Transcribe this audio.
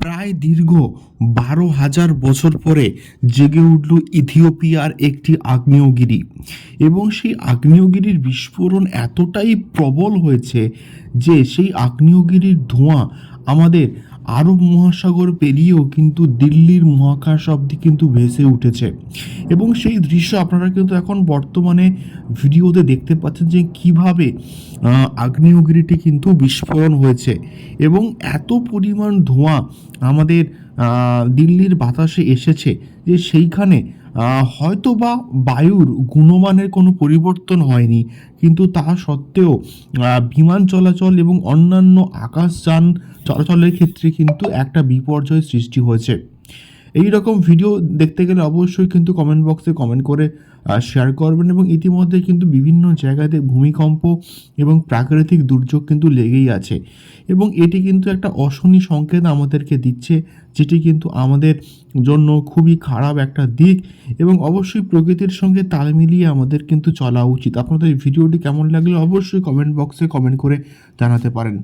প্রায় দীর্ঘ বারো হাজার বছর পরে জেগে উঠল ইথিওপিয়ার একটি আগ্নেয়গিরি। এবং সেই আগ্নেয়গিরির বিস্ফোরণ এতটাই প্রবল হয়েছে যে সেই আগ্নেয়গিরির ধোঁয়া আমাদের আরব মহাসাগর পেরিয়েও কিন্তু দিল্লির মহাকাশ অব্দি কিন্তু ভেসে উঠেছে। এবং সেই দৃশ্য আপনারা কিন্তু এখন বর্তমানে ভিডিওতে দেখতে পাচ্ছেন যে কীভাবে আগ্নেয়গিরিটি কিন্তু বিস্ফোরণ হয়েছে। এবং এত পরিমাণ ধোঁয়া আমাদের দিল্লির বাতাসে এসেছে যে সেইখানে হয়তো বা বায়ুর গুণমানের কোনো পরিবর্তন হয়নি। কিন্তু তা সত্ত্বেও বিমান চলাচল এবং অন্যান্য আকাশযান চলাচলের ক্ষেত্রে কিন্তু একটা বিপর্যয় সৃষ্টি হয়েছে। এই রকম ভিডিও দেখতে গেলে অবশ্যই কিন্তু কমেন্ট বক্সে কমেন্ট করে শেয়ার করবেন এবং ইতিমধ্যে কিন্তু বিভিন্ন জায়গাতে ভূমিকম্প এবং প্রাকৃতিক দুর্যোগ কিন্তু লেগেই আছে। এবং এটি কিন্তু একটা অশনি সংকেত আমাদেরকে দিচ্ছে, যেটি কিন্তু আমাদের জন্য খুবই খারাপ একটা দিক এবং অবশ্যই প্রকৃতির সঙ্গে তাল মিলিয়ে আমাদের কিন্তু চলা উচিত। আপনাদের ভিডিওটি কেমন লাগলে অবশ্যই কমেন্ট বক্সে কমেন্ট করে জানাতে পারেন।